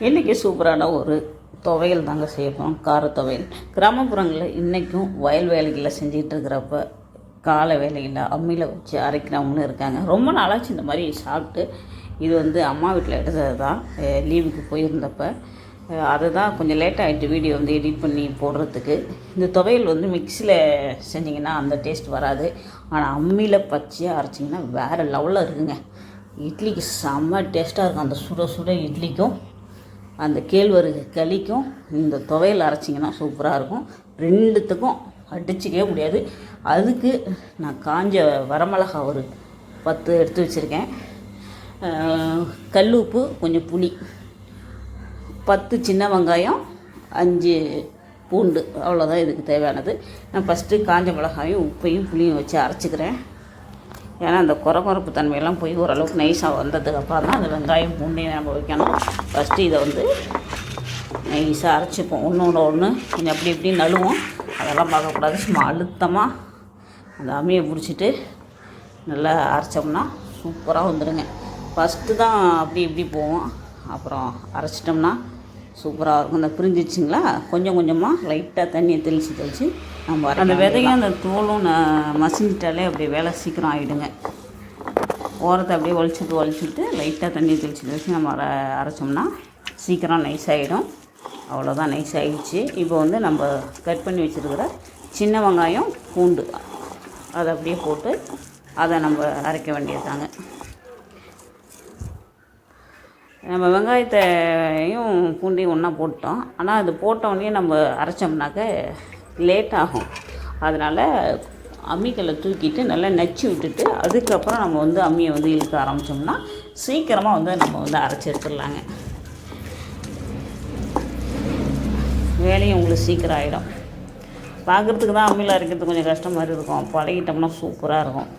இன்றைக்கி சூப்பரான ஒரு துவையல் தாங்க செய்யப்போம் கார துவையல். கிராமப்புறங்களில் இன்றைக்கும் வயல் வேலைகளை செஞ்சிகிட்டு இருக்கிறப்ப காலை வேலையில் அம்மியில் வச்சு அரைக்கிறவங்களும் இருக்காங்க. ரொம்ப நாளாச்சு இந்த மாதிரி சாப்பிட்டு. இது வந்து அம்மா வீட்டில் எடுத்தது தான் லீவுக்கு போயிருந்தப்ப. அதை தான் கொஞ்சம் லேட் ஆகிட்டு வீடியோ வந்து எடிட் பண்ணி போடுறதுக்கு. இந்த துவையல் வந்து மிக்சியில் செஞ்சிங்கன்னா அந்த டேஸ்ட் வராது. ஆனால் அம்மியில் பச்சையாக அரைச்சிங்கன்னா வேறு லெவலில் இருக்குங்க. இட்லிக்கு செம்ம டேஸ்ட்டாக இருக்கும். அந்த சுட சுட இட்லிக்கும். அந்த கேழ்வரகு களிக்கும் இந்த துவையல் அரைச்சிங்கன்னா சூப்பராக இருக்கும். ரெண்டுத்துக்கும் அடிச்சிக்கவே முடியாது. அதுக்கு நான் காஞ்ச வரமிளகா ஒரு பத்து எடுத்து வச்சுருக்கேன். கல் உப்பு கொஞ்சம் புளி பத்து சின்ன வெங்காயம் அஞ்சு பூண்டு அவ்வளோதான் இதுக்கு தேவையானது. நான் ஃபஸ்ட்டு காஞ்ச மிளகாயும் உப்பையும் புளியும் வச்சு அரைச்சிக்கிறேன். ஏன்னா அந்த குறகுறப்பு தன்மையெல்லாம் போய் ஓரளவுக்கு நைஸாக வந்ததுக்கு அப்புறம் தான் அந்த வெங்காயம் பூண்டையும் நம்ம வைக்கணும். ஃபஸ்ட்டு இதை வந்து நைஸாக அரைச்சிப்போம். ஒன்றோட ஒன்று கொஞ்சம் அப்படி இப்படி நழுவோம். அதெல்லாம் பார்க்கக்கூடாது. சும்மா அழுத்தமாக அந்த அம்மியை பிடிச்சிட்டு நல்லா அரைச்சோம்னா சூப்பராக வந்துடுங்க ஃபஸ்ட்டு தான் அப்படி இப்படி போவோம். அப்புறம் அரைச்சிட்டோம்னா சூப்பராக இருக்கும். இந்த பிரிஞ்சிச்சிங்களா? கொஞ்சம் கொஞ்சமாக லைட்டாக தண்ணியை தெளித்து தெளித்து நம்ம அந்த விதையும் அந்த தோலும் மசிஞ்சிட்டாலே அப்படியே வேலை சீக்கிரம் ஆகிடுங்க ஓரத்தை அப்படியே வலிச்சுட்டு வலிச்சுட்டு லைட்டாக தண்ணியை தெளித்து தெளித்து நம்ம அரை அரைச்சோம்னா சீக்கிரம் நைஸ் ஆகிடும் அவ்வளோதான் நைஸ் ஆகிடுச்சு இப்போ வந்து நம்ம கட் பண்ணி வச்சுருக்கிற சின்ன வெங்காயம் பூண்டு. அதை அப்படியே போட்டு அதை நம்ம அரைக்க வேண்டியதுதாங்க. நம்ம வெங்காயத்தையும் பூண்டையும் ஒன்றா போட்டோம். ஆனால் அது போட்டோடனே நம்ம அரைச்சோம்னாக்க லேட் ஆகும். அதனால் அம்மிக்கல்லை தூக்கிட்டு நல்லா நச்சு விட்டுட்டு அதுக்கப்புறம் நம்ம வந்து அம்மியை வந்து இழுக்க ஆரம்பித்தோம்னா சீக்கிரமாக வந்து நம்ம வந்து அரைச்சி எடுத்துடலாங்க வேலையும் உங்களுக்கு சீக்கிரம் ஆகிடும் பார்க்குறதுக்கு தான் அம்மியில் அரைக்கிறது கொஞ்சம் கஷ்டமாக இருக்கும். பழகிட்டோம்னா சூப்பராக இருக்கும்.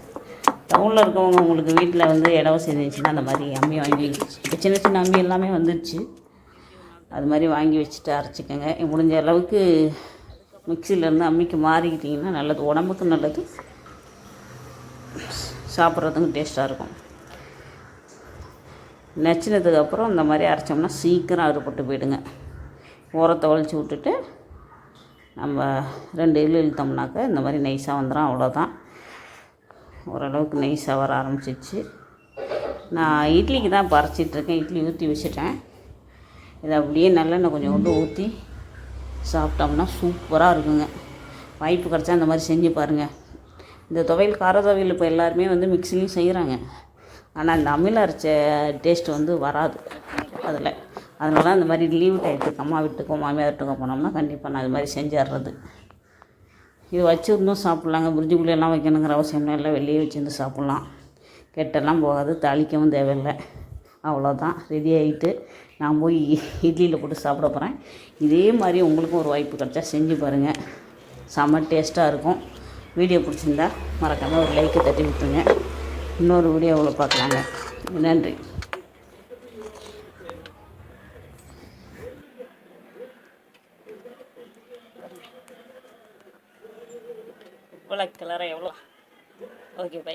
டவுனில் இருக்கவங்க உங்களுக்கு வீட்டில் வந்து இடம் வசதி இருந்துச்சுன்னா அந்த மாதிரி அம்மி வாங்கி இப்போ சின்ன சின்ன அம்மி எல்லாமே வந்துடுச்சு அது மாதிரி வாங்கி வச்சுட்டு அரைச்சிக்கோங்க. முடிஞ்ச அளவுக்கு மிக்சியிலேருந்து அம்மிக்கு மாறிக்கிட்டிங்கன்னா நல்லது. உடம்புக்கு நல்லது. சாப்பிட்றதுக்கும் டேஸ்ட்டாக இருக்கும். நச்சினதுக்கப்புறம் இந்த மாதிரி அரைச்சோம்னா சீக்கிரம் அறுபட்டு போயிடுங்க. உரத்தை ஒழிச்சு விட்டுட்டு நம்ம ரெண்டு இல் இழுத்தோம்னாக்க இந்த மாதிரி நைஸாக வந்துடும் அவ்வளோதான் ஓரளவுக்கு நைஸாக வர ஆரம்பிச்சிச்சு நான் இட்லிக்கு தான் இப்போ இட்லி ஊற்றி வச்சுட்டேன். இதை அப்படியே நல்லெண்ணெய் கொஞ்சம் கொண்டு ஊற்றி சாப்பிட்டோம்னா சூப்பராக இருக்குங்க. வாய்ப்பு கிடச்சா இந்த மாதிரி செஞ்சு பாருங்கள் இந்த துவையல் கார துவையல் இப்போ எல்லாருமே வந்து மிக்சிலையும் செய்கிறாங்க ஆனால் இந்த அமில அரைச்ச டேஸ்ட் வந்து வராது அதில். அதனால இந்த மாதிரி லீவ் டயத்துக்கு அம்மா வீட்டுக்கோ மாமியார் வீட்டுக்கோ போனோம்னா கண்டிப்பாக நான் அது மாதிரி செஞ்சிடுறது இது வச்சுருந்தும் சாப்பிட்லாங்க. புரிஞ்சுக்குள்ளெல்லாம் வைக்கணுங்கிற அவசியம் இல்லை. வெளியே வச்சுருந்து சாப்பிட்லாம். கெட்டெல்லாம் போகாது. தாளிக்கவும் தேவையில்லை. அவ்வளோதான். ரெடி ஆகிட்டு நான் போய் இட்லியில் போட்டு சாப்பிட போகிறேன் இதே மாதிரி உங்களுக்கும் ஒரு வாய்ப்பு கிடச்சா செஞ்சு பாருங்கள் செம்ம டேஸ்ட்டாக இருக்கும். வீடியோ பிடிச்சிருந்தா மறக்காமல் ஒரு லைக்கை தட்டி விட்டுருங்க. இன்னொரு வீடியோ அவ்வளோ பார்க்கலாங்க. நன்றி. கோலாக் கலராக எவ்வளோ ஓகே பை